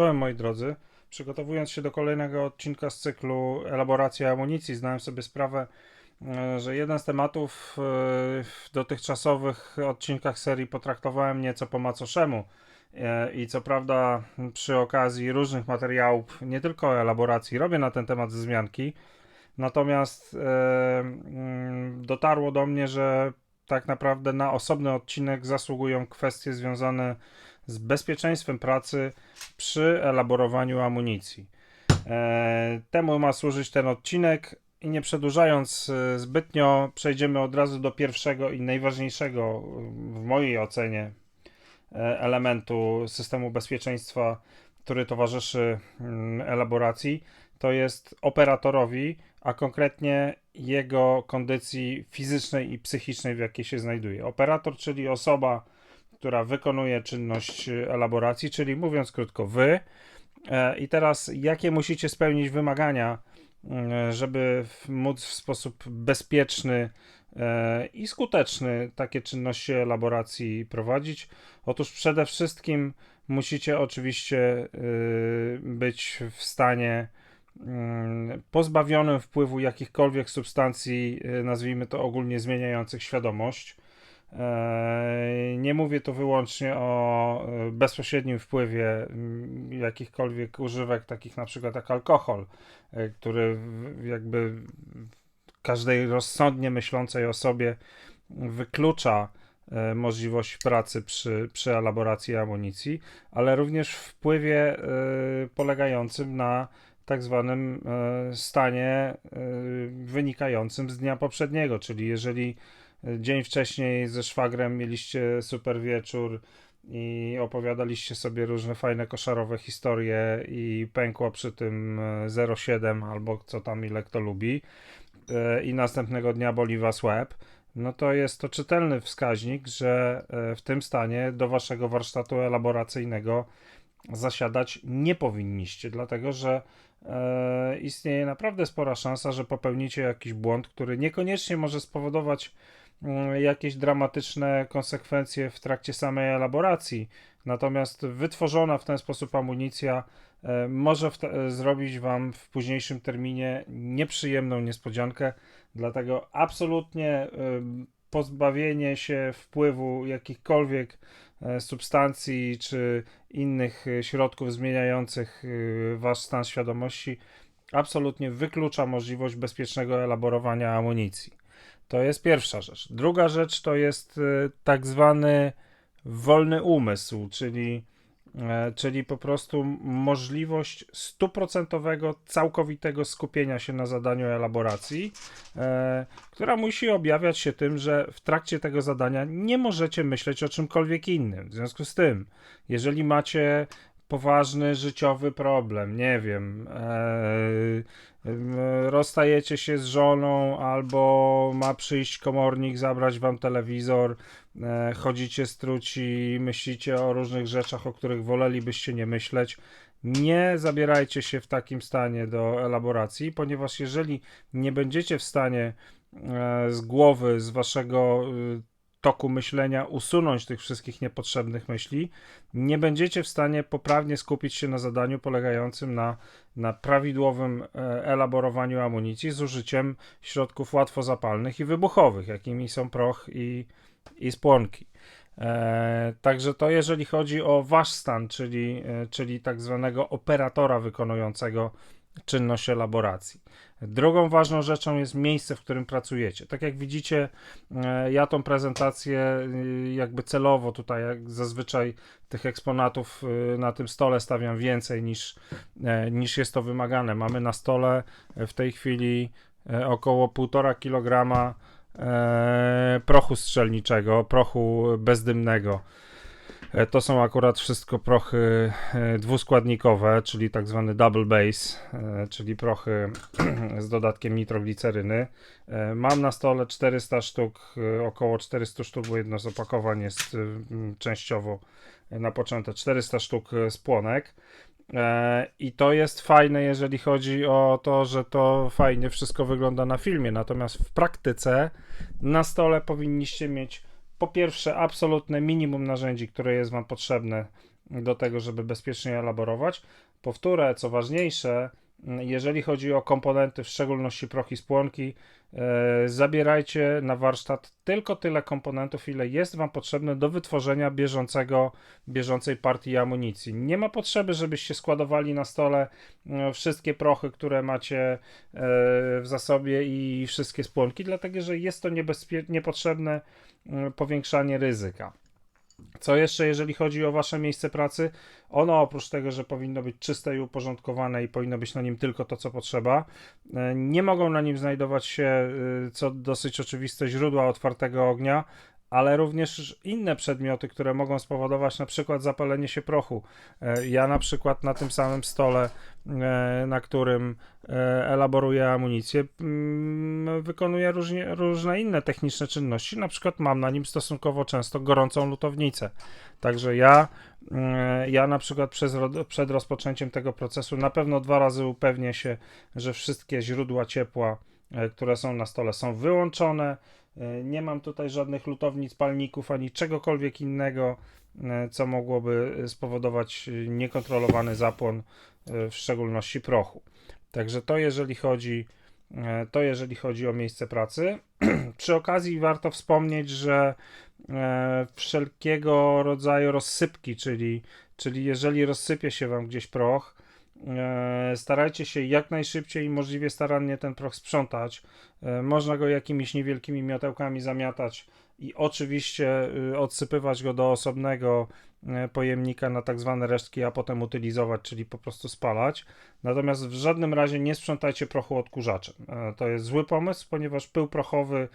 Czołem moi drodzy. Przygotowując się do kolejnego odcinka z cyklu Elaboracja amunicji, zdałem sobie sprawę, e, że jeden z tematów e, w dotychczasowych odcinkach serii potraktowałem nieco po macoszemu. E, I co prawda, przy okazji różnych materiałów, nie tylko elaboracji, robię na ten temat wzmianki. Natomiast mm, dotarło do mnie, że tak naprawdę na osobny odcinek zasługują kwestie związane z bezpieczeństwem pracy przy elaborowaniu amunicji. E, temu ma służyć ten odcinek i nie przedłużając e, zbytnio, przejdziemy od razu do pierwszego i najważniejszego w mojej ocenie e, elementu systemu bezpieczeństwa, który towarzyszy mm, elaboracji. To jest operatorowi, a konkretnie jego kondycji fizycznej i psychicznej, w jakiej się znajduje. Operator, czyli osoba, która wykonuje czynność elaboracji, czyli mówiąc krótko, wy. E, I teraz, jakie musicie spełnić wymagania, e, żeby móc w sposób bezpieczny e, i skuteczny takie czynności elaboracji prowadzić? Otóż przede wszystkim musicie oczywiście być w stanie mm, pozbawionym wpływu jakichkolwiek substancji, nazwijmy to ogólnie zmieniających świadomość. E, nie mówię tu wyłącznie o e, bezpośrednim wpływie mm, jakichkolwiek używek, takich na przykład jak alkohol, e, który jakby każdej rozsądnie myślącej osobie wyklucza możliwość pracy przy, przy elaboracji amunicji, ale również wpływie polegającym na tak zwanym stanie wynikającym z dnia poprzedniego, czyli jeżeli Dzień wcześniej ze szwagrem mieliście super wieczór i opowiadaliście sobie różne fajne koszarowe historie i pękło przy tym 0,7 e, albo co tam ile kto lubi e, i następnego dnia boli was łeb, no to jest to czytelny wskaźnik, że e, w tym stanie do waszego warsztatu elaboracyjnego zasiadać nie powinniście, dlatego że e, istnieje naprawdę spora szansa, że popełnicie jakiś błąd, który niekoniecznie może spowodować Mm, jakieś dramatyczne konsekwencje w trakcie samej elaboracji. Natomiast wytworzona w ten sposób amunicja e, może e, zrobić Wam w późniejszym terminie nieprzyjemną niespodziankę. Dlatego absolutnie e, pozbawienie się wpływu jakichkolwiek substancji czy innych środków zmieniających Wasz stan świadomości absolutnie wyklucza możliwość bezpiecznego elaborowania amunicji. To jest pierwsza rzecz. Druga rzecz to jest tak zwany wolny umysł, czyli, e, czyli po prostu możliwość stuprocentowego, całkowitego skupienia się na zadaniu elaboracji, e, która musi objawiać się tym, że w trakcie tego zadania nie możecie myśleć o czymkolwiek innym. W związku z tym, jeżeli macie poważny życiowy problem, nie wiem, e, rozstajecie się z żoną, albo ma przyjść komornik, zabrać wam telewizor, e, chodzicie struci, myślicie o różnych rzeczach, o których wolelibyście nie myśleć. Nie zabierajcie się w takim stanie do elaboracji, ponieważ jeżeli nie będziecie w stanie e, z głowy, z waszego toku myślenia usunąć tych wszystkich niepotrzebnych myśli, nie będziecie w stanie poprawnie skupić się na zadaniu polegającym na, na prawidłowym e, elaborowaniu amunicji z użyciem środków łatwozapalnych i wybuchowych, jakimi są proch i, i spłonki. E, także to jeżeli chodzi o wasz stan, czyli, e, czyli tak zwanego operatora wykonującego czynność elaboracji. Drugą ważną rzeczą jest miejsce, w którym pracujecie. Tak jak widzicie, e, ja tą prezentację e, jakby celowo tutaj, jak zazwyczaj tych eksponatów e, na tym stole stawiam więcej niż, niż jest to wymagane. Mamy na stole w tej chwili około 1,5 kg prochu strzelniczego, prochu bezdymnego. E, to są akurat wszystko prochy e, dwuskładnikowe, czyli tak zwany double base, e, czyli prochy z dodatkiem nitrogliceryny. Mam na stole 400 sztuk, około 400 sztuk, bo jedno z opakowań jest częściowo na początek 400 sztuk spłonek. I to jest fajne, jeżeli chodzi o to, że to fajnie wszystko wygląda na filmie. Natomiast w praktyce na stole powinniście mieć po pierwsze, absolutne minimum narzędzi, które jest Wam potrzebne do tego, żeby bezpiecznie elaborować. Powtórę, co ważniejsze, jeżeli chodzi o komponenty, w szczególności prochy spłonki, e, zabierajcie na warsztat tylko tyle komponentów, ile jest Wam potrzebne do wytworzenia bieżącego, bieżącej partii amunicji. Nie ma potrzeby, żebyście składowali na stole e, wszystkie prochy, które macie e, w zasobie i wszystkie spłonki, dlatego że jest to niebezpie- niepotrzebne powiększanie ryzyka. Co jeszcze, jeżeli chodzi o Wasze miejsce pracy? Ono oprócz tego, że powinno być czyste i uporządkowane i powinno być na nim tylko to, co potrzeba, e, nie mogą na nim znajdować się, e, co dosyć oczywiste, źródła otwartego ognia, ale również inne przedmioty, które mogą spowodować na przykład zapalenie się prochu. E, ja na przykład na tym samym stole, e, na którym e, elaboruję amunicję, mm, wykonuję różnie, różne inne techniczne czynności. Na przykład mam na nim stosunkowo często gorącą lutownicę. Także ja, ja na przykład przez, przed rozpoczęciem tego procesu na pewno dwa razy upewnię się, że wszystkie źródła ciepła, które są na stole, są wyłączone E, nie mam tutaj żadnych lutownic, palników ani czegokolwiek innego, e, co mogłoby spowodować niekontrolowany zapłon, e, w szczególności prochu. Także to jeżeli chodzi, to jeżeli chodzi o miejsce pracy. Przy okazji warto wspomnieć, że wszelkiego rodzaju rozsypki, czyli, czyli jeżeli rozsypie się Wam gdzieś proch, E, starajcie się jak najszybciej i możliwie starannie ten proch sprzątać. E, można go jakimiś niewielkimi miotełkami zamiatać i oczywiście y, odsypywać go do osobnego e, pojemnika na tak zwane resztki, a potem utylizować, czyli po prostu spalać. Natomiast w żadnym razie nie sprzątajcie prochu odkurzaczem. To jest zły pomysł, ponieważ pył prochowy,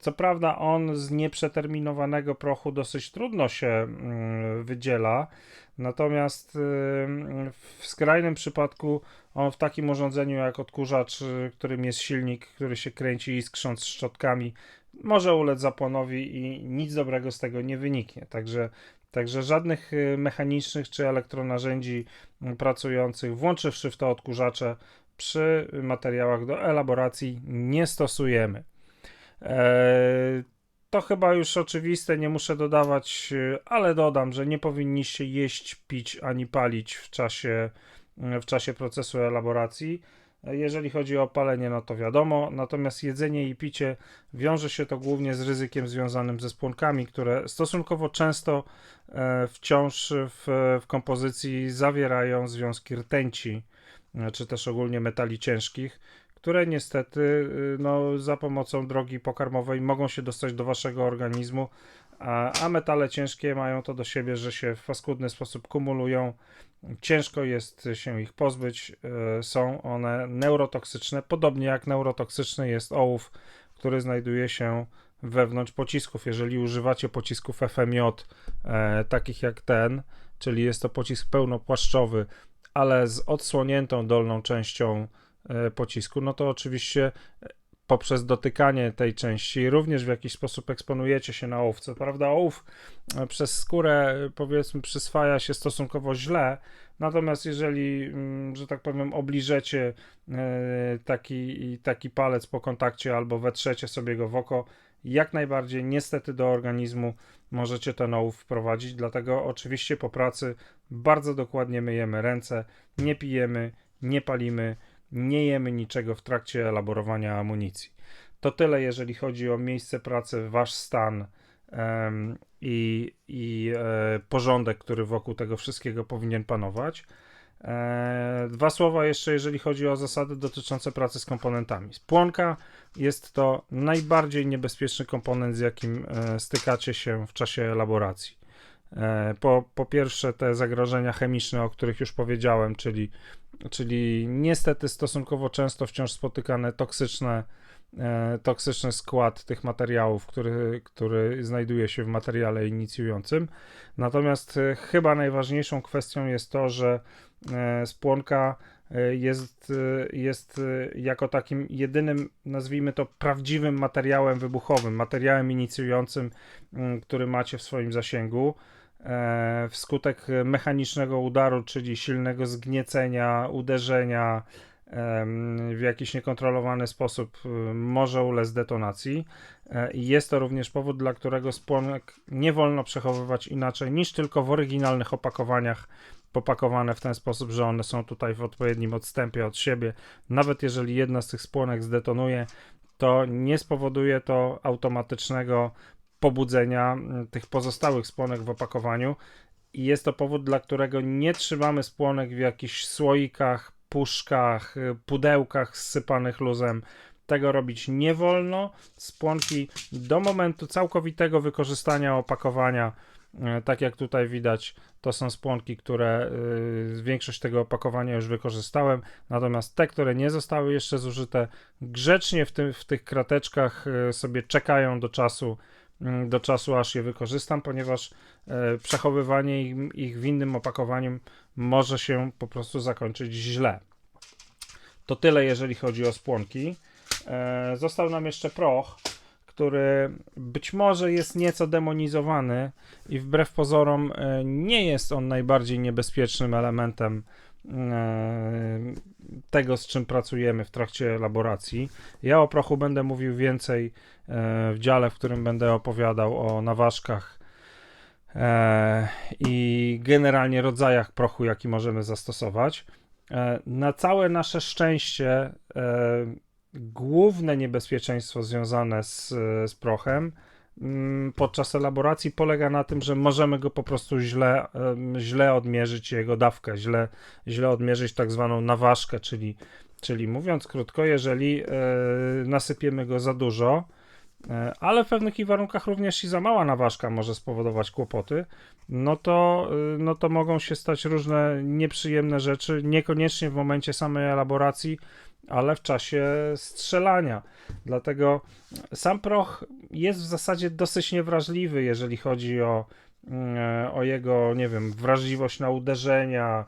co prawda on z nieprzeterminowanego prochu dosyć trudno się mm, wydziela, Natomiast y, w skrajnym przypadku on w takim urządzeniu jak odkurzacz, y, którym jest silnik, który się kręci iskrząc szczotkami, może ulec zapłonowi i nic dobrego z tego nie wyniknie. Także, także żadnych y, mechanicznych czy elektronarzędzi pracujących, włączywszy w to odkurzacze, przy materiałach do elaboracji nie stosujemy. Eee, to chyba już oczywiste, nie muszę dodawać, y, ale dodam, że nie powinniście jeść, pić ani palić w czasie, y, w czasie procesu elaboracji. Jeżeli chodzi o palenie, no to wiadomo, natomiast jedzenie i picie wiąże się to głównie z ryzykiem związanym ze spłonkami, które stosunkowo często e, wciąż w, w kompozycji zawierają związki rtęci, e, czy też ogólnie metali ciężkich, które niestety y, no, za pomocą drogi pokarmowej mogą się dostać do waszego organizmu, a, a metale ciężkie mają to do siebie, że się w paskudny sposób kumulują. Ciężko jest się ich pozbyć. Y, są one neurotoksyczne, podobnie jak neurotoksyczny jest ołów, który znajduje się wewnątrz pocisków. Jeżeli używacie pocisków FMJ, e, takich jak ten, czyli jest to pocisk pełnopłaszczowy, ale z odsłoniętą dolną częścią E, pocisku, no to oczywiście e, poprzez dotykanie tej części również w jakiś sposób eksponujecie się na ołówce. Prawda, ołów e, przez skórę powiedzmy przyswaja się stosunkowo źle, natomiast jeżeli, mm, że tak powiem, obliżecie taki, taki palec po kontakcie albo wetrzecie sobie go w oko, jak najbardziej niestety do organizmu możecie ten ołów wprowadzić, dlatego oczywiście po pracy bardzo dokładnie myjemy ręce, nie pijemy, nie palimy, nie jemy niczego w trakcie elaborowania amunicji. To tyle, jeżeli chodzi o miejsce pracy, wasz stan um, i, i e, porządek, który wokół tego wszystkiego powinien panować. E, dwa słowa jeszcze, jeżeli chodzi o zasady dotyczące pracy z komponentami. Spłonka jest to najbardziej niebezpieczny komponent, z jakim e, stykacie się w czasie elaboracji. E, po, po pierwsze, te zagrożenia chemiczne, o których już powiedziałem, czyli, czyli niestety stosunkowo często wciąż spotykane toksyczne, e, toksyczny skład tych materiałów, który, który znajduje się w materiale inicjującym. Natomiast e, chyba najważniejszą kwestią jest to, że spłonka jest, jest jako takim jedynym, nazwijmy to, prawdziwym materiałem wybuchowym, materiałem inicjującym, który macie w swoim zasięgu. E, wskutek mechanicznego udaru, czyli silnego zgniecenia, uderzenia, w jakiś niekontrolowany sposób może ulec detonacji. I jest to również powód, dla którego spłonek nie wolno przechowywać inaczej niż tylko w oryginalnych opakowaniach popakowane w ten sposób, że one są tutaj w odpowiednim odstępie od siebie. Nawet jeżeli jedna z tych spłonek zdetonuje, to nie spowoduje to automatycznego pobudzenia mm, tych pozostałych spłonek w opakowaniu. I jest to powód, dla którego nie trzymamy spłonek w jakichś słoikach, puszkach, y, pudełkach zsypanych luzem. Tego robić nie wolno. Spłonki do momentu całkowitego wykorzystania opakowania E, tak jak tutaj widać, to są spłonki, które y, większość tego opakowania już wykorzystałem, natomiast te, które nie zostały jeszcze zużyte, grzecznie w, tym, w tych krateczkach y, sobie czekają do czasu, do czasu aż je wykorzystam, ponieważ e, przechowywanie ich, w innym opakowaniu może się po prostu zakończyć źle. To tyle, jeżeli chodzi o spłonki. E, został nam jeszcze proch który być może jest nieco demonizowany i wbrew pozorom e, nie jest on najbardziej niebezpiecznym elementem tego, z czym pracujemy w trakcie elaboracji. Ja o prochu będę mówił więcej e, w dziale, w którym będę opowiadał o naważkach i generalnie rodzajach prochu, jaki możemy zastosować. Na całe nasze szczęście główne niebezpieczeństwo związane z, z prochem podczas elaboracji polega na tym, że możemy go po prostu źle, źle odmierzyć, jego dawkę, źle, źle odmierzyć tak zwaną naważkę, czyli, czyli mówiąc krótko, jeżeli e, nasypiemy go za dużo, ale w pewnych warunkach również i za mała naważka może spowodować kłopoty, no to, e, no to mogą się stać różne nieprzyjemne rzeczy, niekoniecznie w momencie samej elaboracji, ale w czasie strzelania. Dlatego sam proch jest w zasadzie dosyć niewrażliwy, jeżeli chodzi o, mm, o jego, nie wiem, wrażliwość na uderzenia,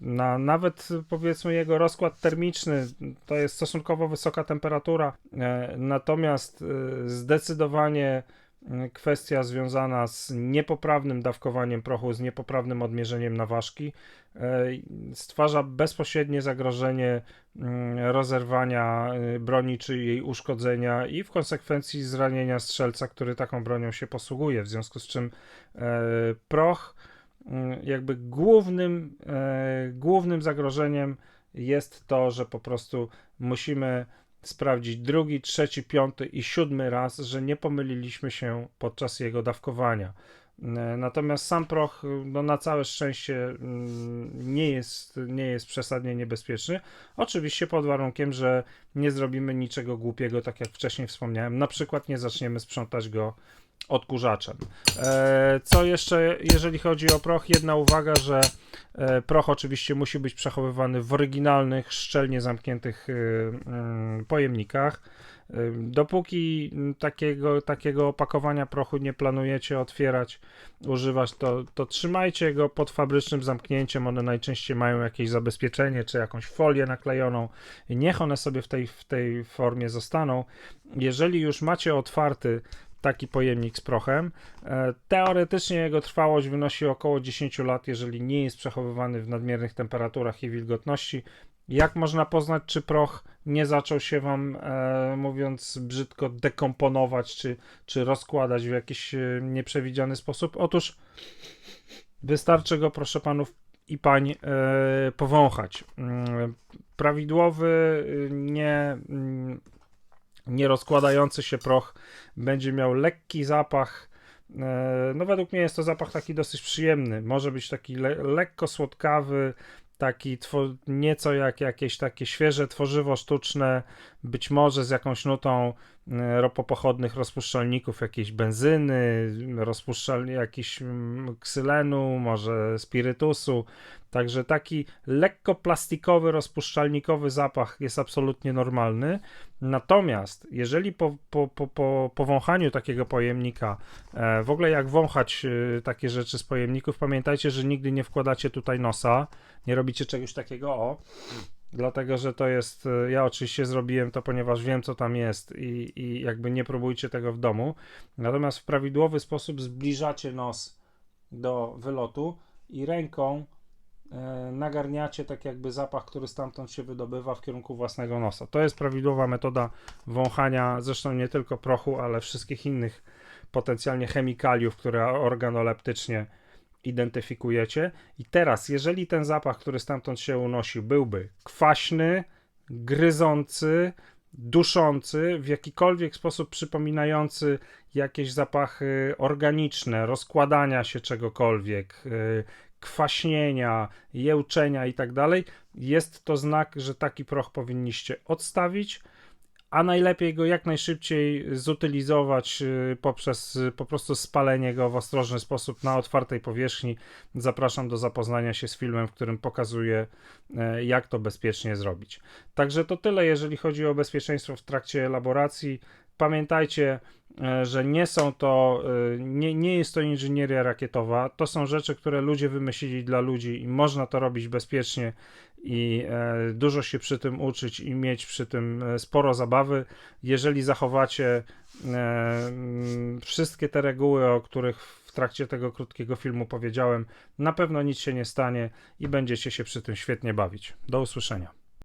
na nawet powiedzmy jego rozkład termiczny. To jest stosunkowo wysoka temperatura, e, natomiast e, zdecydowanie kwestia związana z niepoprawnym dawkowaniem prochu, z niepoprawnym odmierzeniem naważki e, stwarza bezpośrednie zagrożenie mm, rozerwania e, broni czy jej uszkodzenia i w konsekwencji zranienia strzelca, który taką bronią się posługuje, w związku z czym e, proch jakby głównym, głównym zagrożeniem jest to, że po prostu musimy sprawdzić drugi, trzeci, piąty i siódmy raz, że nie pomyliliśmy się podczas jego dawkowania. E, natomiast sam proch no, na całe szczęście mm, nie jest, nie jest przesadnie niebezpieczny. Oczywiście pod warunkiem, że nie zrobimy niczego głupiego, tak jak wcześniej wspomniałem. Na przykład nie zaczniemy sprzątać go odkurzaczem. E, co jeszcze, jeżeli chodzi o proch, jedna uwaga, że e, proch oczywiście musi być przechowywany w oryginalnych, szczelnie zamkniętych e, pojemnikach. Dopóki takiego, takiego opakowania prochu nie planujecie otwierać, używać, to, to trzymajcie go pod fabrycznym zamknięciem. One najczęściej mają jakieś zabezpieczenie czy jakąś folię naklejoną niech one sobie w tej, w tej formie zostaną. Jeżeli już macie otwarty taki pojemnik z prochem. E, teoretycznie jego trwałość wynosi około 10 lat, jeżeli nie jest przechowywany w nadmiernych temperaturach i wilgotności. Jak można poznać, czy proch nie zaczął się Wam, e, mówiąc brzydko, dekomponować, czy, czy rozkładać w jakiś e, nieprzewidziany sposób? Otóż wystarczy go, proszę panów i pań, e, powąchać. Mm, prawidłowy, nie mm, nierozkładający się proch będzie miał lekki zapach. E, no, według mnie jest to zapach taki dosyć przyjemny. Może być taki le lekko słodkawy, taki nieco jak jakieś takie świeże tworzywo sztuczne, być może z jakąś nutą e, ropopochodnych rozpuszczalników, jakiejś benzyny, rozpuszczalni jakiś mm, ksylenu, może spirytusu. Także taki lekko plastikowy, rozpuszczalnikowy zapach jest absolutnie normalny. Natomiast jeżeli po, po, po, po, po wąchaniu takiego pojemnika, e, w ogóle jak wąchać e, takie rzeczy z pojemników, pamiętajcie, że nigdy nie wkładacie tutaj nosa, nie robicie czegoś takiego, o, dlatego że to jest, e, ja oczywiście zrobiłem to, ponieważ wiem, co tam jest i, i jakby nie próbujcie tego w domu. Natomiast w prawidłowy sposób zbliżacie nos do wylotu i ręką nagarniacie tak jakby zapach, który stamtąd się wydobywa w kierunku własnego nosa. To jest prawidłowa metoda wąchania, zresztą nie tylko prochu, ale wszystkich innych potencjalnie chemikaliów, które organoleptycznie identyfikujecie. I teraz, jeżeli ten zapach, który stamtąd się unosi, byłby kwaśny, gryzący, duszący, w jakikolwiek sposób przypominający jakieś zapachy organiczne, rozkładania się czegokolwiek, y, kwaśnienia, jełczenia i tak dalej, jest to znak, że taki proch powinniście odstawić, a najlepiej go jak najszybciej zutylizować y, poprzez y, po prostu spalenie go w ostrożny sposób na otwartej powierzchni. Zapraszam do zapoznania się z filmem, w którym pokazuję, e, jak to bezpiecznie zrobić. Także to tyle, jeżeli chodzi o bezpieczeństwo w trakcie elaboracji. Pamiętajcie, e, że nie są to, e, nie, nie jest to inżynieria rakietowa. To są rzeczy, które ludzie wymyślili dla ludzi i można to robić bezpiecznie i e, dużo się przy tym uczyć i mieć przy tym sporo zabawy. Jeżeli zachowacie wszystkie te reguły, o których w trakcie tego krótkiego filmu powiedziałem, na pewno nic się nie stanie i będziecie się przy tym świetnie bawić. Do usłyszenia.